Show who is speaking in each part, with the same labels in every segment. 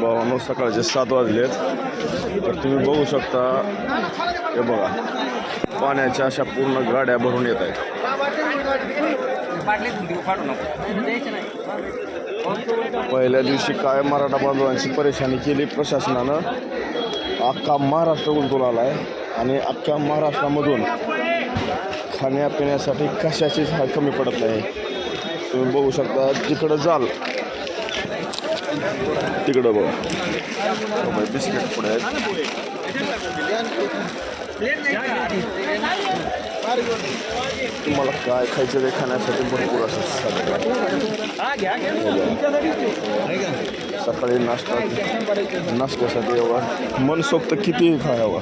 Speaker 1: भावानो सकाळचे सात वाजलेत. तर तुम्ही बघू शकता हे बघा पाण्याच्या अशा पूर्ण गाड्या भरून येत आहेत. पहिल्या दिवशी काय मराठा बांधवांची परेशानी केली प्रशासनानं अख्खा महाराष्ट्र उलटून आला आहे आणि अख्ख्या महाराष्ट्रामधून खाण्यापिण्यासाठी कशाचीच हा कमी पडत नाही. तुम्ही बघू शकता जिकडं जाल तिकडं बघा. बिस्किट पुढे आहेत तुम्हाला काय खायचं ते खाण्यासाठी भरपूर असं सकाळी नाश्ता नाश्त्यासाठी यावा मनसोक्त कितीही खायावा?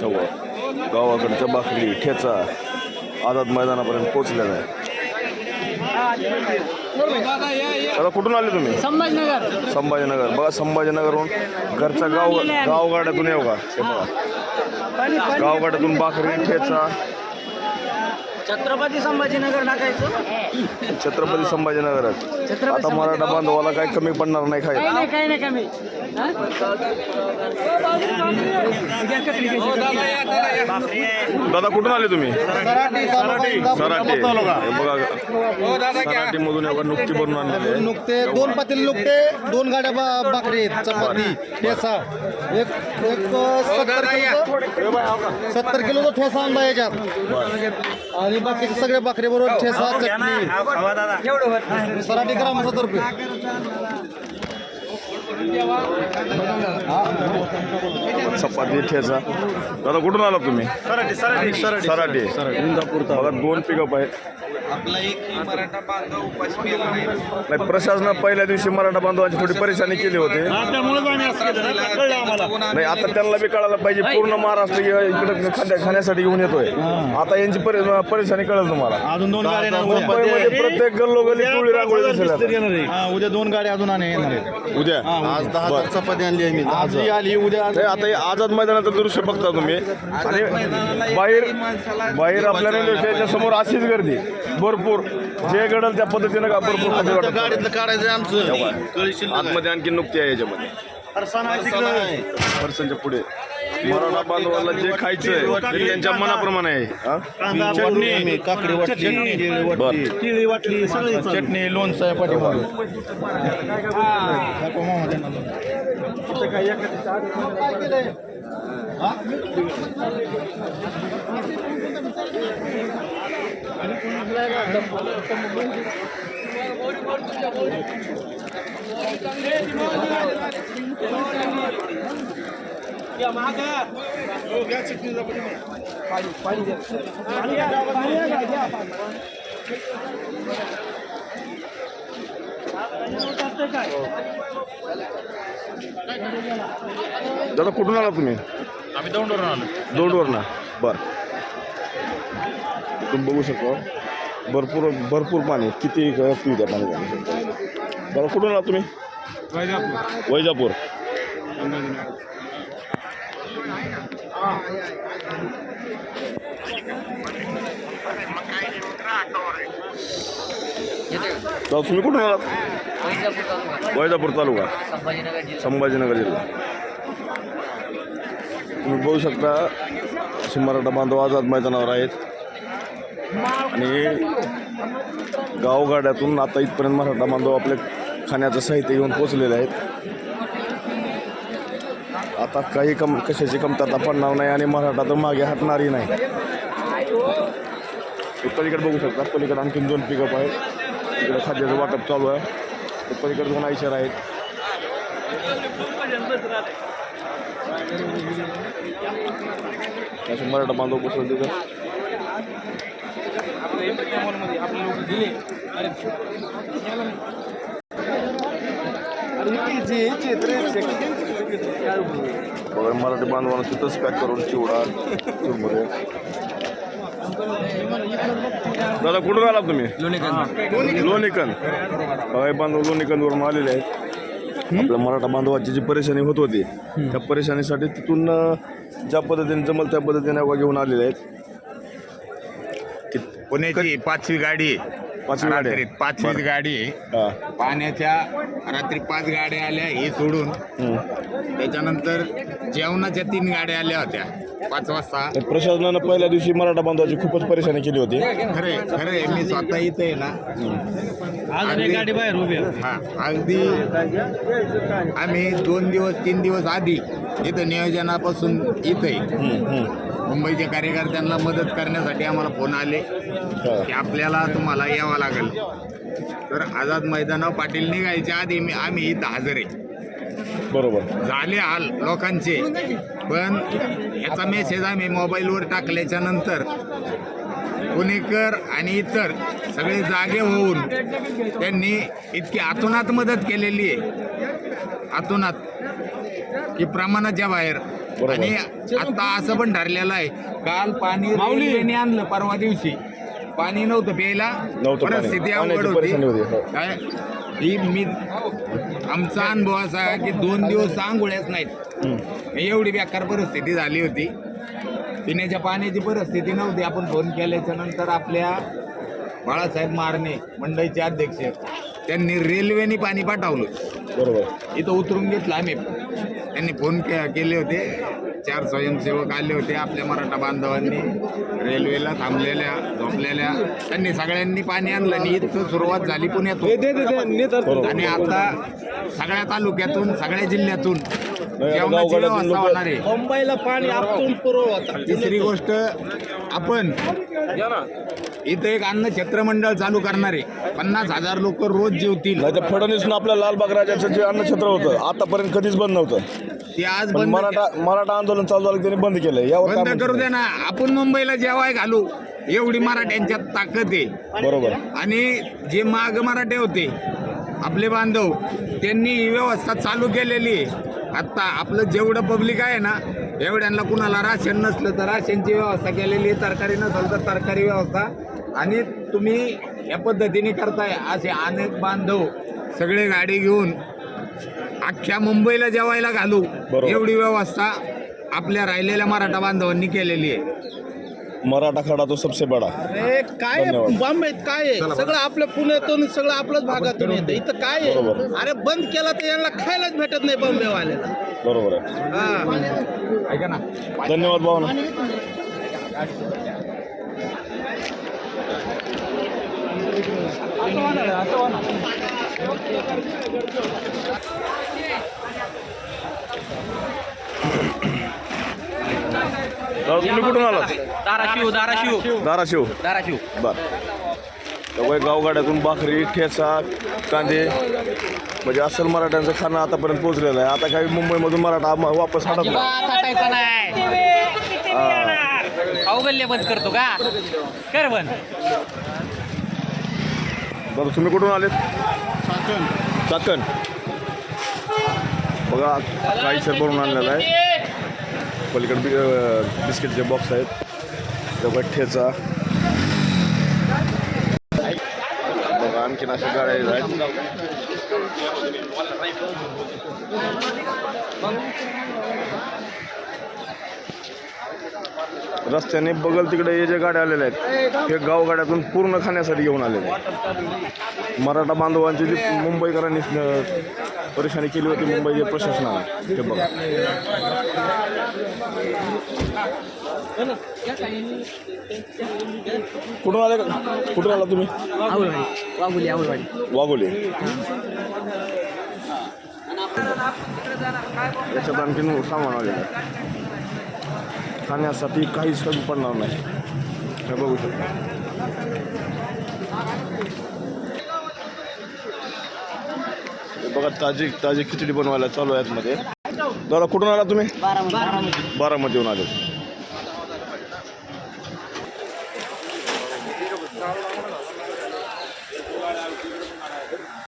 Speaker 1: तेव्हा गावाकडच्या भाकरी ठेचा आझाद मैदानापर्यंत पोचलेला आहे दादा कुठून आले तुम्ही
Speaker 2: संभाजीनगर.
Speaker 1: संभाजीनगर. बघा संभाजीनगरहून घरच्या गाव गावगाड्यातून येऊ का? बघा. गावगाड्यातून भाकरी ठेचा
Speaker 2: छत्रपती संभाजीनगर टाकायचं.
Speaker 1: छत्रपती संभाजीनगरात
Speaker 2: छत्रपती
Speaker 1: आता मराठा बांधवाला काही कमी पडणार नाही
Speaker 2: काही
Speaker 1: खायला.
Speaker 2: नाही काही नाही कमी.
Speaker 1: दादा कुठून आले तुम्ही? सराटी हे बघा सराटी मधून एवढा नुकती बनवून आणलेले आहे.
Speaker 3: नुकते दोन पातेले नुकते दोन गाड्या बा- भाकरी चपाती ठेसा. एक एक सत्तर किलो सत्तर किलोचा ठेसा आणला याच्यात. आणि आणि बाकीचे सगळे भाकरी बरोबर ठेसा चटणी सराठी ग्रामाचा तर्फे
Speaker 1: चपाती ठेचा. दादा कुठून आला तुम्ही? सराटी इंदापूर बघा दोन पिकअप आहेत.
Speaker 4: नाही
Speaker 1: प्रशासनानं पहिल्या दिवशी मराठा बांधवांची थोडी परेशानी केली होती. नाही आता त्यांना बी कळायला पाहिजे पूर्ण महाराष्ट्र इकडे खाद्य खाण्यासाठी घेऊन येतोय. आता यांची परे- परेशानी कळेल तुम्हाला.
Speaker 3: अजून दोन गाड्या येणार उद्या.
Speaker 1: मुंबईमध्ये प्रत्येक गल्लोगल्ली पिवळी रांगोळी दिसेल.
Speaker 3: हा, उद्या दोन गाड्या अजून आणि येणार आहेत.
Speaker 1: उद्या
Speaker 3: आज दहा हजार चपाती आणली आहे मी आज ही आली उद्या
Speaker 1: आता हे आझाद मैदानाचं दृश्य बघता तुम्ही. आणि बाहेर बाहेर आपल्या रेल्वे स्टेशनच्या समोर अशीच गर्दी. भरपूर. जे घडल त्या पद्धतीनं का भरपूर.
Speaker 3: गाडीतलं काढायचं आमचं.
Speaker 1: आतमध्ये आणखी नुकती आहे याच्यामध्ये. पर्सनच्या पुढे. मराठा बांधवाला जे खायचंय ते त्यांच्या मनाप्रमाणे आहे. हा?
Speaker 3: चटणी. काकडी वाटली केळी वाटली.
Speaker 1: बरं.
Speaker 3: केळी वाटली सगळी चटणी लोणचं आहे पाठीमागं दाखव मामा त्यांना लोणचं.
Speaker 1: दादा कुठून आला तुम्ही?
Speaker 3: आम्ही दौंडवरून आलो.
Speaker 1: दोडवर ना बर. तुम्ही बघू शकता. भरपूर भरपूर पाणी किती क- पिऊ द्या पाणी. दादा कुठून आला तुम्ही? वैजापूर. जाऊ तुम्ही कुठून आलात? वैजापूर तालुका. संभाजीनगर जिल्हा. तुम्ही बघू शकता असे मराठा बांधव आझाद मैदानावर आहेत. आणि गावगाड्यातून आता इथपर्यंत मराठा बांधव आपल्या खाण्याचं साहित्य घेऊन पोचलेले आहेत. आता काही कम कशाची कमतरता पडणार नाही आणि मराठा तर मागे हटणारही नाही. पलीकडे बघू शकता पलीकडे आणखीन दोन पिकअप आहेत. तिकडे खाद्याचं वाटप चालू आहे. ते पलीकडे दोन आयशर आहेत. असे मराठा बांधव बसवले तिथं. बघा मराठी बांधवांना तिथंच पॅक करून चिवडा चुरमुरे दादा कुठून आला तुम्ही? लोणीकन. बघा बांधव लोणीकनवरून आलेले आहेत. आपल्या मराठा बांधवाची जी परेशानी होत होती त्या परेशानीसाठी तिथून ज्या पद्धतीने जमल त्या पद्धतीने घेऊन आलेले आहेत.
Speaker 5: पुण्याची पाचवी गाडी. आहे.
Speaker 1: पाचवी गाडी आहे.
Speaker 5: रात्रीत पाचवी गाडी आहे.
Speaker 1: हा.
Speaker 5: पाण्याच्या रात्री पाच गाड्या आल्या हे सोडून.
Speaker 1: हम्म.
Speaker 5: त्याच्यानंतर जेवणाच्या तीन गाड्या आल्या होत्या. पाच वाजता.
Speaker 1: तर प्रशासनानं पहिल्या दिवशी मराठा बांधवाची खूपच परेशानी केली होती.
Speaker 5: खरे खरे मी स्वतः इथे आहे ना.
Speaker 2: अजून एक गाडी बाहेर उभी आहे.
Speaker 5: हा अगदी आम्ही दोन दिवस तीन दिवस आधी इथं नियोजनापासून इथे मुंबईच्या कार्यकर्त्यांना मदत करण्यासाठी आम्हाला फोन आले. की आपल्याला तुम्हाला यावं लागेल तर आझाद मैदानावर पाटील निघायच्या आधी मी आम्ही इथं हजर आहे
Speaker 1: बरोबर
Speaker 5: झाले हाल लोकांचे पण याचा मेसेज आम्ही मोबाईलवर टाकल्याच्या नंतर पुणेकर आणि इतर सगळे जागे होऊन त्यांनी इतकी आतोनात मदत केलेली आहे आतोनात की प्रमाणाच्या बाहेर. आणि आता असं पण ठरलेलं आहे. काल पाणी रेल्वेने आणलं परवा दिवशी. पाणी नव्हतं प्यायला. परिस्थिती अवघड
Speaker 1: होती, हो.
Speaker 5: होती. काय? ही मी आमचा अनुभव असा आहे की दोन दिवस आंघोळ्याच नाहीत. एवढी बेकार परिस्थिती झाली होती. पिण्याच्या पाण्याची परिस्थिती नव्हती. आपण फोन केल्याच्यानंतर आपल्या बाळासाहेब मारणे मंडईचे अध्यक्ष त्यांनी रेल्वेने पाणी पाठवलं.
Speaker 1: बरोबर.
Speaker 5: इथं उतरून घेतलं आम्ही. त्यांनी फोन के केले होते. चार स्वयंसेवक आले होते आपल्या मराठा बांधवांनी. रेल्वेला थांबलेल्या झोपलेल्या. त्यांनी सगळ्यांनी पाणी आणलं आणि इथं सुरुवात झाली पुण्यातून. आणि आता सगळ्या तालुक्यातून सगळ्या जिल्ह्यातून जेवणाची
Speaker 1: गावगाड्यातून
Speaker 5: व्यवस्था
Speaker 1: लोकं-
Speaker 5: होणार आहे.
Speaker 2: मुंबईला पाणी पुरवठा.
Speaker 5: तिसरी गोष्ट आपण इथं एक अन्न क्षेत्र मंडळ चालू करणार आहे. पन्नास हजार लोक रोज जेवतील.
Speaker 1: नाही तर फडणवीसनं आपल्या लालबाग राजाचं जे अन्नछत्र होतं आतापर्यंत कधीच बंद नव्हतं.
Speaker 5: ते आज
Speaker 1: पण
Speaker 5: बंद
Speaker 1: मराठा मराठा आंदोलन चालू झालं त्यांनी बंद केलं. यावर काय
Speaker 5: बंद करू? दे ना. आपण मुंबईला जेवाय घालू. एवढी मराठ्यांच्यात ताकद आहे.
Speaker 1: बरोबर.
Speaker 5: आणि जे माग मराठे होते आपले बांधव त्यांनी ही व्यवस्था चालू केलेली आहे. आत्ता आपलं जेवढं पब्लिक आहे ना एवढ्यांना कुणाला राशन नसलं तर राशनची व्यवस्था केलेली आहे. तरकारी नसेल तर तरकारी व्यवस्था. आणि तुम्ही या पद्धतीने करताय असे अनेक बांधव सगळे गाडी घेऊन अख्ख्या मुंबईला जेवायला घालू. एवढी व्यवस्था आपल्या राहिलेल्या मराठा बांधवांनी केलेली आहे.
Speaker 1: मराठा खडा तो सबसे बडा.
Speaker 2: अरे काय
Speaker 1: धन्यवाद.
Speaker 2: बॉम्बेत काय आहे? सगळं आपल्या पुण्यातून सगळं आपल्याच भागातून येतं. इथं काय. आहे? अरे बंद केला तर यांना खायलाच भेटत नाही बॉम्बेवाल्याला
Speaker 1: बरोबर आहे.
Speaker 2: हा.
Speaker 5: ऐका ना.
Speaker 1: धन्यवाद भावना. दादा, तुम्ही कुठून आलात?
Speaker 2: धाराशिव धाराशिव.
Speaker 1: धाराशिव.
Speaker 2: धाराशिव.
Speaker 1: बर. त्यामुळे गावगाड्यातून भाकरी ठेचा कांदे म्हणजे असल मराठ्यांचं खाणं आतापर्यंत पोहोचलेलं आहे. आता काही मुंबईमधून मराठा आम- वापस हटत नाही.
Speaker 6: हटायचा नाही. अवगल्य बंद करतो का? कर बंद.
Speaker 1: बरं तुम्ही कुठून आलेत? चाकण. बघा काही सर भरून आणलेलं आहे. पलीकडे बि बिस्किटचे बॉक्स आहेत. तेव्हा ठेचा. बघा आणखीन अशा गाड्या आहेत. रस्त्याने बगल तिकडे हे जे गाड्या आलेल्या आहेत हे गावगाड्यातून पूर्ण खाण्यासाठी घेऊन आलेले आहेत. मराठा बांधवांची जी मुंबईकरांनी परेशानी केली होती मुंबई प्रशासनाला. ते बघा. कुठून आले का? कुठून आला तुम्ही?
Speaker 6: वागुली आवडवाडी
Speaker 1: वाघोली. याच्यात आणखीन सामान आलेलं खाण्यासाठी काहीच कमी पडणार नाही. हे बघू शकता. बघा ताजी ताजी खिचडी बनवायला चालू आहेत मध्ये. दादा कुठून आला तुम्ही? बारामतीहून आले.